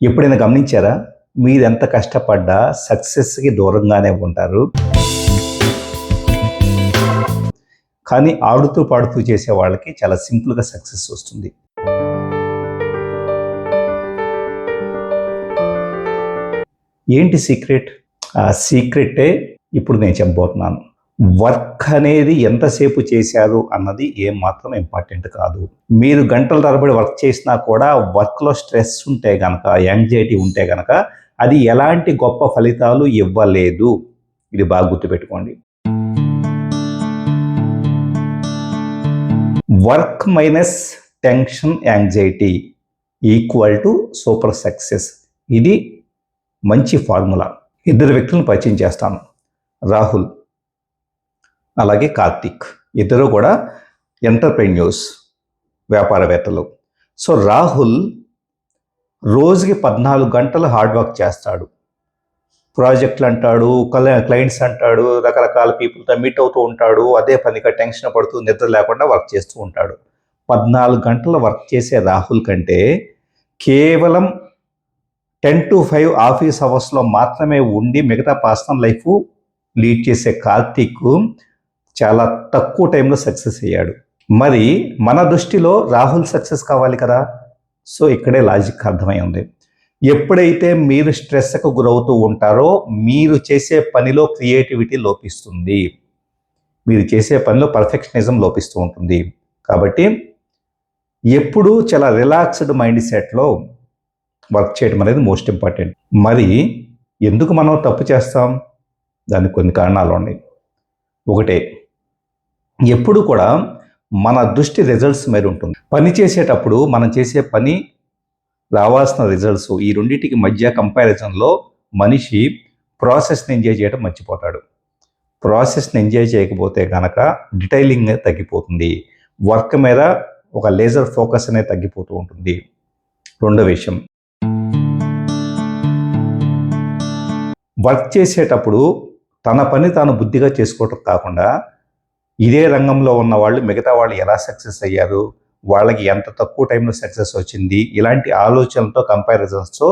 ఎప్పుడైనా గమనించారా? మీరు ఎంత కష్టపడ్డా సక్సెస్కి దూరంగానే ఉంటారు. కానీ ఆడుతూ పాడుతూ చేసే వాళ్ళకి చాలా సింపుల్గా సక్సెస్ వస్తుంది. ఏంటి సీక్రెట్? ఆ సీక్రెటే ఇప్పుడు నేను చెప్పబోతున్నాను. వర్క్ అనేది ఎంతసేపు చేశారు అన్నది ఏం మాత్రం ఇంపార్టెంట్ కాదు. మీరు గంటల తరబడి వర్క్ చేసినా కూడా వర్క్లో స్ట్రెస్ ఉంటే గనక యాంగ్జైటీ ఉంటే గనక అది ఎలాంటి గొప్ప ఫలితాలు ఇవ్వలేదు. ఇది బాగా గుర్తుపెట్టుకోండి. Work minus tension anxiety equal to super success. ఇది మంచి ఫార్ములా. ఇద్దరు వ్యక్తులను పరిచయం చేస్తాను. రాహుల్ అలాగే కార్తిక్. ఇద్దరు కూడా ఎంటర్ప్రెన్యూర్స్ వ్యాపారవేత్తలు. సో రాహుల్ రోజుకి పద్నాలుగు గంటలు హార్డ్ వర్క్ చేస్తాడు. ప్రాజెక్టులు అంటాడు క్లయింట్స్ అంటాడు రకరకాల పీపుల్తో మీట్ అవుతూ ఉంటాడు అదే పనిగా టెన్షన్ పడుతూ నిద్ర లేకుండా వర్క్ చేస్తూ ఉంటాడు. పద్నాలుగు గంటలు వర్క్ చేసే రాహుల్ కంటే కేవలం టెన్ టు ఫైవ్ ఆఫీస్ అవర్స్లో మాత్రమే ఉండి మిగతా పర్సనల్ లైఫ్ లీడ్ చేసే కార్తీక్ చాలా తక్కువ టైంలో సక్సెస్ అయ్యాడు. మరి మన దృష్టిలో రాహుల్ సక్సెస్ కావాలి కదా? సో ఇక్కడే లాజిక్ అర్థమై ఉంది. ఎప్పుడైతే మీరు స్ట్రెస్కు గురవుతూ ఉంటారో మీరు చేసే పనిలో క్రియేటివిటీ లోపిస్తుంది. మీరు చేసే పనిలో పర్ఫెక్షనిజం లోపిస్తూ ఉంటుంది. కాబట్టి ఎప్పుడు చాలా రిలాక్స్డ్ మైండ్ సెట్లో వర్క్ చేయడం అనేది మోస్ట్ ఇంపార్టెంట్. మరి ఎందుకు మనం తప్పు చేస్తాం? దానికి కొన్ని కారణాలు ఉన్నాయి. ఒకటే ఎప్పుడు కూడా మన దృష్టి రిజల్ట్స్ మీద ఉంటుంది. పని చేసేటప్పుడు మనం చేసే పని రావాల్సిన రిజల్ట్స్ ఈ రెండింటికి మధ్య కంపారిజన్లో మనిషి ప్రాసెస్ని ఎంజాయ్ చేయడం మర్చిపోతాడు. ప్రాసెస్ని ఎంజాయ్ చేయకపోతే కనుక డిటైలింగ్ తగ్గిపోతుంది. వర్క్ మీద ఒక లేజర్ ఫోకస్ అనేది తగ్గిపోతూ ఉంటుంది. రెండో విషయం. వర్క్ చేసేటప్పుడు తన పని తాను బుద్ధిగా చేసుకోవటం కాకుండా ఇదే రంగంలో ఉన్న వాళ్ళు మిగతా వాళ్ళు ఎలా సక్సెస్ అయ్యారు? వాళ్ళకి ఎంత తక్కువ టైంలో సక్సెస్ వచ్చింది? ఇలాంటి ఆలోచనలతో కంపారిజన్స్తో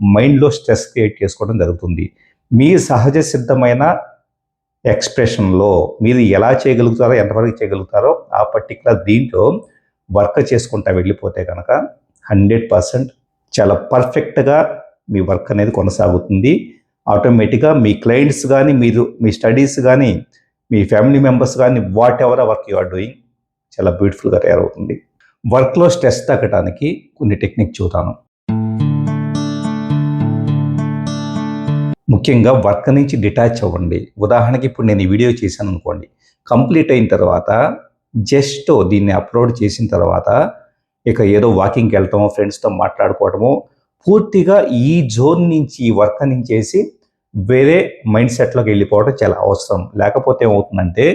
మైండ్లో స్ట్రెస్ క్రియేట్ చేసుకోవడం జరుగుతుంది. మీ సహజ సిద్ధమైన ఎక్స్ప్రెషన్లో మీరు ఎలా చేయగలుగుతారో ఎంతవరకు చేయగలుగుతారో ఆ పర్టికులర్ దీంట్లో వర్క్ చేసుకుంటా వెళ్ళిపోతే కనుక హండ్రెడ్ పర్సెంట్ చాలా పర్ఫెక్ట్గా మీ వర్క్ అనేది కొనసాగుతుంది. ఆటోమేటిక్గా మీ క్లయింట్స్ కానీ మీరు మీ స్టడీస్ కానీ మీ ఫ్యామిలీ మెంబర్స్ కానీ whatever work you are doing చాలా బ్యూటిఫుల్గా తయారవుతుంది. వర్క్లో స్ట్రెస్ తగ్గడానికి కొన్ని టెక్నిక్ చూద్దాను ముఖ్యంగా వర్క్ నుంచి డిటాచ్ అవ్వండి. ఉదాహరణకి ఇప్పుడు నేను ఈ వీడియో చేశాను అనుకోండి. కంప్లీట్ అయిన తర్వాత జస్ట్ దీన్ని అప్లోడ్ చేసిన తర్వాత ఇక ఏదో వాకింగ్కి వెళ్ళటమో ఫ్రెండ్స్తో మాట్లాడుకోవటమో పూర్తిగా ఈ జోన్ నుంచి ఈ వర్క్ నుంచి చేసి వేరే మైండ్ సెట్లోకి వెళ్ళిపోవడం చాలా అవసరం. లేకపోతే ఏమవుతుందంటే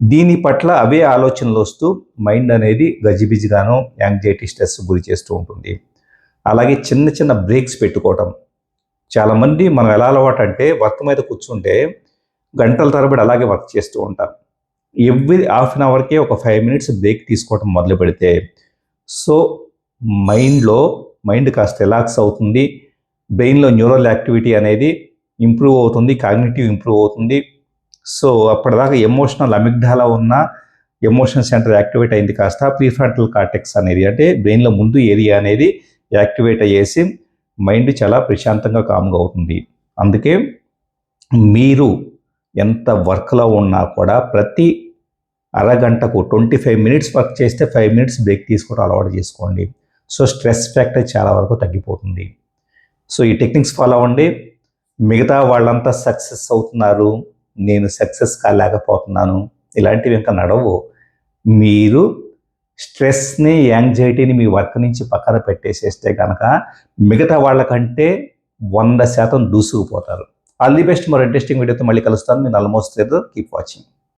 దీని పట్ల అవే ఆలోచనలు వస్తూ మైండ్ అనేది గజిబిజిగాను యాంగ్జైటీ స్ట్రెస్ గురి చేస్తూ ఉంటుంది. అలాగే చిన్న చిన్న బ్రేక్స్ పెట్టుకోవటం. చాలామంది మనం ఎలా అలవాటు అంటే వర్క్ మీద కూర్చుంటే గంటల తరబడి అలాగే వర్క్ చేస్తూ ఉంటాం ఎవ్రీ హాఫ్ అన్ అవర్కే ఒక ఫైవ్ మినిట్స్ బ్రేక్ తీసుకోవటం మొదలు పెడితే సో మైండ్లో మైండ్ కాస్త రిలాక్స్ అవుతుంది. బ్రెయిన్లో న్యూరల్ యాక్టివిటీ అనేది ఇంప్రూవ్ అవుతుంది కాగ్నిటివ్ ఇంప్రూవ్ అవుతుంది. సో అప్పటిదాకా ఎమోషనల్ అమిగ్డాలా ఉన్న ఎమోషన్ సెంటర్ యాక్టివేట్ అయింది కాస్త. ప్రీఫ్రంటల్ కార్టెక్స్ అనేది అంటే బ్రెయిన్లో ముందు ఏరియా అనేది యాక్టివేట్ అయ్యేసి మైండ్ చాలా ప్రశాంతంగా కామ్గా అవుతుంది. అందుకే మీరు ఎంత వర్క్లో ఉన్నా కూడా ప్రతి అరగంటకు ట్వంటీ ఫైవ్ మినిట్స్ వర్క్ చేస్తే ఫైవ్ మినిట్స్ బ్రేక్ తీసుకోవడం అలవాటు చేసుకోండి. సో స్ట్రెస్ ఫ్యాక్టర్ చాలా వరకు తగ్గిపోతుంది. సో ఈ టెక్నిక్స్ ఫాలో అవ్వండి. మిగతా వాళ్ళంతా సక్సెస్ అవుతున్నారు నేను సక్సెస్ కాలేకపోతున్నాను ఇలాంటివి ఇంకా నడవు. మీరు స్ట్రెస్ని యాంగ్జైటీని మీ వర్క్ నుంచి పక్కన పెట్టేసేస్తే కనుక మిగతా వాళ్ళకంటే వంద శాతం దూసుకుపోతారు ఆల్ ది బెస్ట్. మరో ఇంట్రెస్టింగ్ వీడియోతో మళ్ళీ కలుస్తాను. నేను ఆల్మోస్ట్ కీప్ వాచింగ్.